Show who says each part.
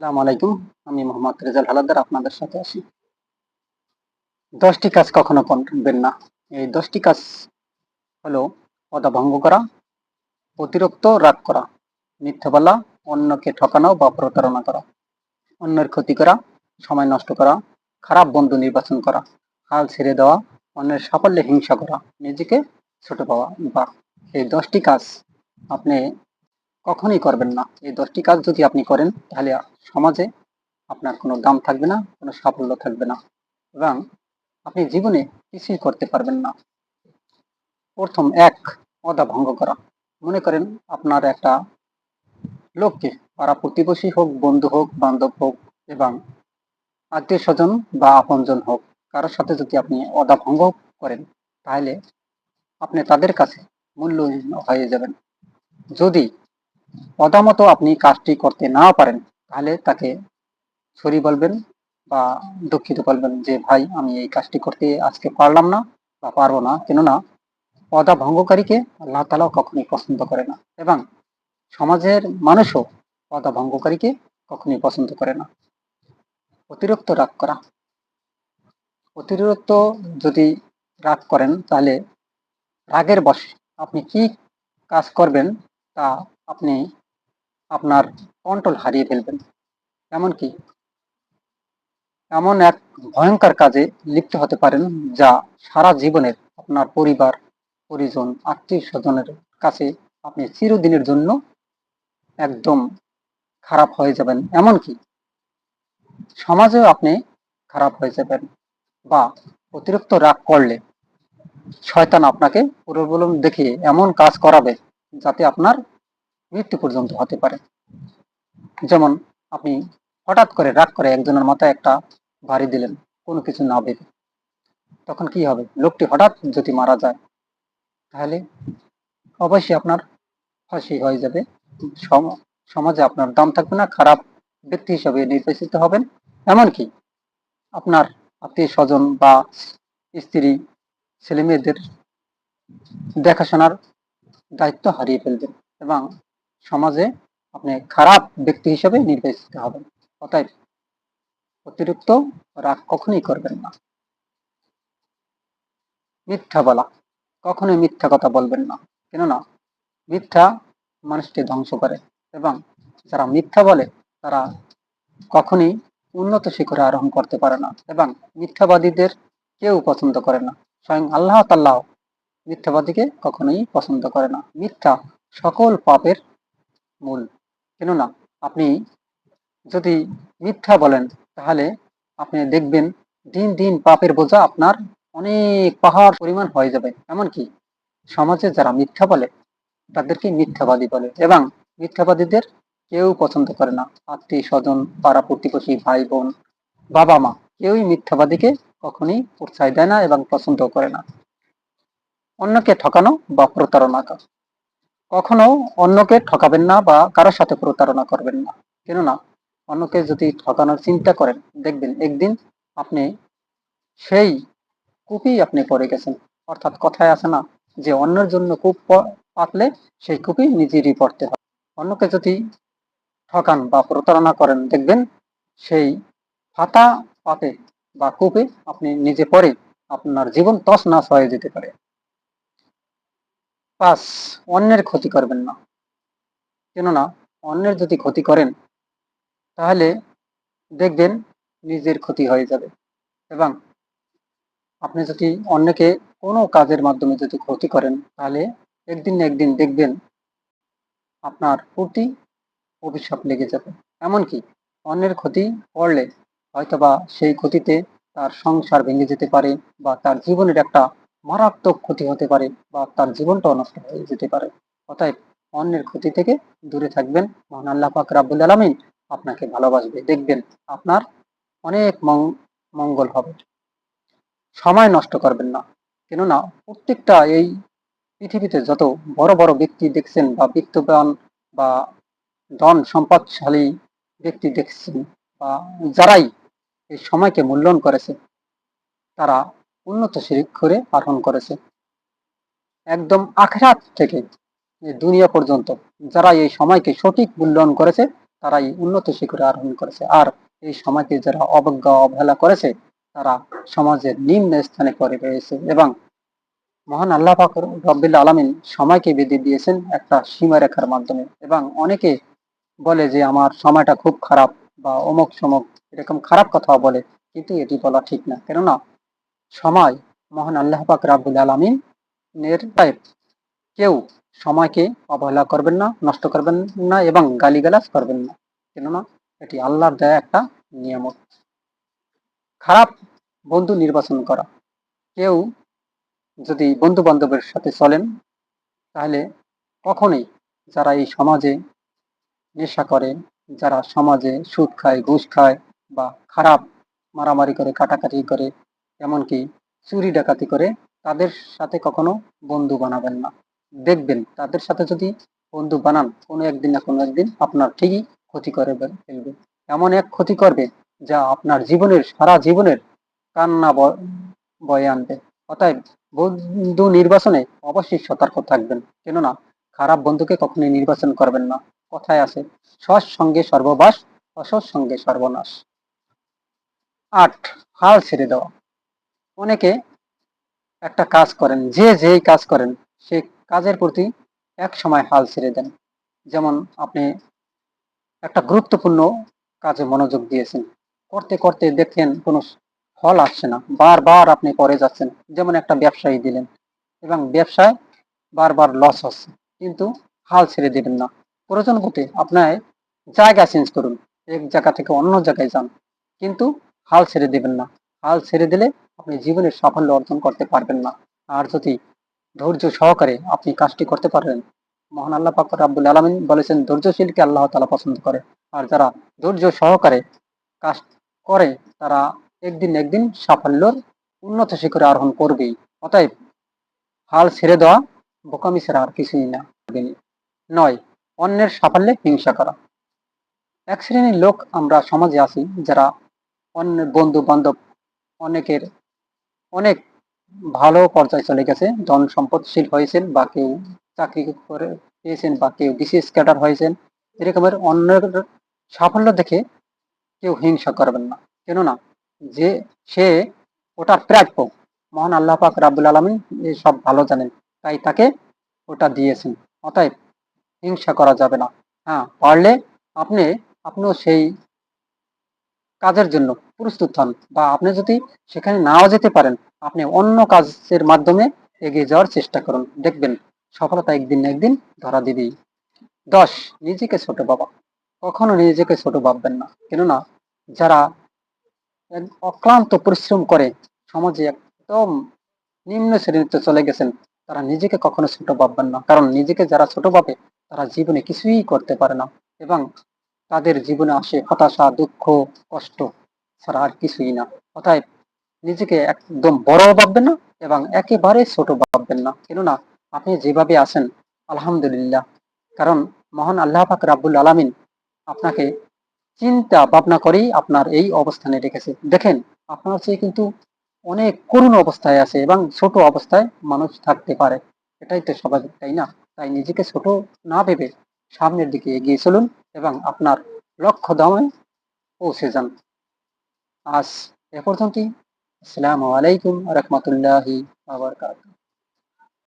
Speaker 1: আসসালামু আলাইকুম। আমি মোহাম্মদ রেজাল হালাদার, আপনাদের সাথে আছি। দশটি কাজ কখনো করবেন না। এই দশটি কাজ হলো অদা ভঙ্গ করা, অতিরিক্ত রাগ করা, মিথ্যা বলা, অন্যকে ঠকানো বা প্রতারণা করা, অন্যের ক্ষতি করা, সময় নষ্ট করা, খারাপ বন্ধু নির্বাচন করা, হাল ছেড়ে দেওয়া, অন্যের সাফল্যে হিংসা করা, নিজেকে ছোট পাওয়া বা এই দশটি কাজ আপনি কখনোই করবেন না। এই দশটি কাজ যদি আপনি করেন, তাহলে সমাজে আপনার কোনো দাম থাকবে না, কোনো সাফল্য থাকবে না এবং আপনি জীবনে কিছুই করতে পারবেন না। প্রথম এক অদা ভঙ্গ করা। মনে করেন আপনার একটা লোককে, পাড়া প্রতিবেশী হোক, বন্ধু হোক, বান্ধব হোক এবং আত্মীয় স্বজন বা আপনজন হোক, কারোর সাথে যদি আপনি অদা ভঙ্গ করেন, তাহলে আপনি তাদের কাছে মূল্যহীন হয়ে যাবেন। যদি অদামতো আপনি কাজটি করতে না পারেন, তাহলে তাকে সরি বলবেন বা দুঃখিত বলবেন যে, ভাই, আমি এই কাজটি করতে আজকে পারলাম না বা পারব না। কেননা অদা ভঙ্গকারীকে আল্লাহ তালা কখনোই পছন্দ করে না এবং সমাজের মানুষও অদা ভঙ্গকারীকে কখনোই পছন্দ করে না। অতিরিক্ত রাগ করা। অতিরিক্ত যদি রাগ করেন, তাহলে রাগের বশে আপনি কি কাজ করবেন তা আপনি আপনার কন্ট্রোল হারিয়ে ফেলবেন। এমনকি এমন এক ভয়ঙ্কর কাজে লিপ্ত হতে পারেন যা সারা জীবনের আপনার পরিবার, পরিজন আত্মীয় স্বজনের কাছে আপনি চিরদিনের জন্য একদম খারাপ হয়ে যাবেন। এমনকি সমাজেও আপনি খারাপ হয়ে যাবেন বা অতিরিক্ত রাগ করলে শয়তান আপনাকে প্রবলম দেখিয়ে এমন কাজ করাবে যাতে আপনার মৃত্যু পর্যন্ত হতে পারে। যেমন আপনি হঠাৎ করে রাগ করে একজনের মাথায় একটা ভারী দিলেন, কোনো কিছু না ভেবে। তখন কি হবে? লোকটি হঠাৎ যদি মারা যায়, তাহলে অবশ্যই আপনার ফাঁসি হয়ে যাবে। সম- সমাজে আপনার দাম থাকবে না, খারাপ ব্যক্তি হিসাবে নির্বাচিত হবেন। এমনকি আপনার আত্মীয় স্বজন বা স্ত্রী ছেলে মেয়েদের দেখাশোনার দায়িত্ব হারিয়ে ফেলবেন এবং সমাজে আপনি খারাপ ব্যক্তি হিসেবে নির্বাচিত হবেন। অতএব অতিরিক্ত রাগ কখনোই করবেন না। মিথ্যা বলা, কখনোই মিথ্যা কথা বলবেন না। কেননা মিথ্যা মানুষকে ধ্বংস করে এবং যারা মিথ্যা বলে তারা কখনোই উন্নত শিখরে আরোহণ করতে পারে না এবং মিথ্যাবাদীদের কেউ পছন্দ করে না। স্বয়ং আল্লাহ তাল্লাহ মিথ্যাবাদীকে কখনোই পছন্দ করে না। মিথ্যা সকল পাপের মূল। কেননা, আপনি যদি মিথ্যা বলেন, তাহলে আপনি দেখবেন দিন দিন পাপের বোঝা আপনার অনেক পাহাড় পরিমাণ হয়ে যাবে। এমনকি সমাজে যারা মিথ্যা বলে, তাদেরকে মিথ্যাবাদী বলে এবং মিথ্যাবাদীদের কেউ পছন্দ করে না। আত্মীয় স্বজন, পাড়া প্রতিবেশী, ভাই বোন, বাবা মা কেউই মিথ্যাবাদীকে কখনই উৎসাহ দেয় না এবং পছন্দ করে না। অন্যকে ঠকানো বা প্রতারণা করা। কখনো অন্যকে ঠকাবেন না বা কারোর সাথে প্রতারণা করবেন না। কেননা, অন্যকে যদি ঠকানোর চিন্তা করেন, দেখবেন একদিন আপনি সেই কূপই আপনি পড়ে গেছেন। অর্থাৎ কথায় আছে না যে, অন্যের জন্য কূপ পাতলে সেই কূপই নিজেরই পড়তে হয়। অন্যকে যদি ঠকান বা প্রতারণা করেন, দেখবেন সেই ফাতা পাতে বা কূপে আপনি নিজে পড়ে আপনার জীবন তছ নাশ হয়ে যেতে পারে। পাঁচ অন্যের ক্ষতি করবেন না। কেননা, অন্যের যদি ক্ষতি করেন, তাহলে দেখবেন নিজের ক্ষতি হয়ে যাবে। এবং আপনি যদি অন্যকে কোনো কাজের মাধ্যমে যদি ক্ষতি করেন, তাহলে একদিন না একদিন দেখবেন আপনার প্রতি অভিশাপ লেগে যাবে। এমনকি অন্যের ক্ষতি করলে হয়তোবা সেই ক্ষতিতে তার সংসার ভেঙে যেতে পারে বা তার জীবনের একটা মারাত্মক ক্ষতি হতে পারে বা তার জীবনটাও নষ্ট হয়ে যেতে পারে। অতএব অন্যের ক্ষতি থেকে দূরে থাকবেন। মহান আল্লাহ পাক রাব্বুল আলামিন আপনাকে ভালোবাসবে। দেখবেন আপনার অনেক মঙ্গল হবে। সময় নষ্ট করবেন না। কেননা প্রত্যেকটা এই পৃথিবীতে যত বড় বড় ব্যক্তি দেখছেন বা বিত্তবান বা ধন সম্পদশালী ব্যক্তি দেখছেন বা যারাই এই সময়কে মূল্যায়ন করেছে, তারা উন্নত শিক্ষরে আহরণ করেছে। একদম আখরাত থেকে দুনিয়া পর্যন্ত যারা এই সময়কে সঠিক মূল্যায়ন করেছে, তারাই উন্নত শিখরে আরোহণ করেছে। আর এই সমাজে যারা অবজ্ঞা, অবহেলা করেছে, তারা সমাজের নিম্ন স্থানে পড়ে রয়েছে এবং মহান আল্লাহ পাক রব্বিল আলমিন সময়কে বেঁধে দিয়েছেন একটা সীমারেখার মাধ্যমে এবং অনেকে বলে যে আমার সময়টা খুব খারাপ বা অমুক সমক এরকম খারাপ কথা বলে, কিন্তু এটি বলা ঠিক না। কেননা সময়, মহান আল্লাহ পাক রাব্বুল আলমিন এর কেউ সময়কে অবহেলা করবেন না, নষ্ট করবেন না এবং গালিগালাজ করবেন না। কেননা, এটি আল্লাহর দেয়া একটা নিয়ামত। খারাপ বন্ধু নির্বাচন করা। কেউ যদি বন্ধু বান্ধবের সাথে চলেন, তাহলে কখনোই যারা এই সমাজে নেশা করে, যারা সমাজে সুদ খায়, ঘুষ খায় বা খারাপ মারামারি করে, কাটাকাটি করে এমনকি চুরি ডাকাতি করে তাদের সাথে কখনো বন্ধু বানাবেন না। দেখবেন তাদের সাথে যদি বন্ধু বানান, কোনো একদিন না কোনো একদিন আপনার ঠিকই ক্ষতি করে ফেলবে। এমন এক ক্ষতি করবে যা আপনার জীবনের, সারা জীবনের কান্না বয়ে আনবে। অতএব বন্ধু নির্বাচনে অবশ্যই সতর্ক থাকবেন। কেননা খারাপ বন্ধুকে কখনোই নির্বাচন করবেন না। কথায় আছে, সৎ সঙ্গে সর্ববাস, অসৎ সঙ্গে সর্বনাশ। আট, হাল ছেড়ে দেওয়া। অনেকে একটা কাজ করেন, যে যেই কাজ করেন, সে কাজের প্রতি এক সময় হাল ছেড়ে দেন। যেমন আপনি একটা গুরুত্বপূর্ণ কাজে মনোযোগ দিয়েছেন। করতে করতে দেখেন কোনো ফল আসছে না। বারবার আপনি পরে যাচ্ছেন। যেমন একটা ব্যবসায়ী দিলেন এবং ব্যবসায় বারবার লস হচ্ছে। কিন্তু হাল ছেড়ে দেবেন না। প্রয়োজন হতে আপনার জায়গা চেঞ্জ করুন। এক জায়গা থেকে অন্য জায়গায় যান। কিন্তু হাল ছেড়ে দেবেন না। হাল ছেড়ে দিলে আপনি জীবনের সাফল্য অর্জন করতে পারবেন না। আর যদি ধৈর্য সহকারে আপনি কাজটি করতে পারেন, মহান আল্লাহ পাকর আব্দুল আলমিন বলেছেন, ধৈর্যশীলকে আল্লাহ তালা পছন্দ করে। আর যারা ধৈর্য সহকারে কাজ করে, তারা একদিন একদিন সাফল্যর উন্নত শিখরে আরোহণ করবেই। অতএব হাল ছেড়ে দেওয়া বোকামি ছাড়া আর কিছুই না। নয়, অন্যের সাফল্যে হিংসা করা। এক শ্রেণির লোক আমরা সমাজে আছি যারা অন্যের বন্ধু বান্ধব অনেকের অনেক ভালো পর্যায়ে চলে গেছে। ধন সম্পদশীল হয়েছেন বা কেউ চাকরি করে পেয়েছেন বা কেউ বিশেষ ক্যাডার হয়েছেন। এরকমের অন্যের সাফল্য দেখে কেউ হিংসা করবেন না। কেননা যে, সে ওটার প্রাপ্য। মহান আল্লাহ পাক রাবুল আলমিন সব ভালো জানেন, তাই তাকে ওটা দিয়েছেন। অতএব হিংসা করা যাবে না। হ্যাঁ পারলে আপনি, আপনিও সেই কাজের জন্য প্রস্তুত হন বা আপনি যদি সেখানে নাও যেতে পারেন, আপনি অন্য কাজের মাধ্যমে এগিয়ে যাওয়ার চেষ্টা করুন। দেখবেন সফলতা একদিন একদিন ধরা দিবেই। দশ, নিজেকে ছোট বাবা কখনো নিজেকে ছোট ভাববেন না। কেননা যারা অক্লান্ত পরিশ্রম করে সমাজে একদম নিম্ন শ্রেণীতে চলে গেছেন, তারা নিজেকে কখনো ছোট ভাববেন না। কারণ নিজেকে যারা ছোট ভাবে, তারা জীবনে কিছুই করতে পারে না। এবং তাদের জীবনে আসে হতাশা, দুঃখ, কষ্ট ছাড়া আর কিছুই না। অতএব নিজেকে একদম বড় ভাববেন না এবং একেবারে ছোট ভাববেন না। কেননা আপনি যেভাবে আছেন, আলহামদুলিল্লাহ। কারণ মহান আল্লাহ পাক রাব্বুল আলামিন আপনাকে চিন্তা ভাবনা করেই আপনার এই অবস্থানে রেখেছে। দেখেন, আপনার চেয়ে কিন্তু অনেক করুণ অবস্থায় আছে এবং ছোট অবস্থায় মানুষ থাকতে পারে। এটাই তো স্বাভাবিক, তাই না? তাই নিজেকে ছোট না ভেবে সামনের দিকে এগিয়ে চলুন। এবং আপনার লক্ষ্য দামে পৌঁছে যান। আজ এ পর্যন্তই। আসসালামু আলাইকুম রহমতুল্লাহি আবরকাত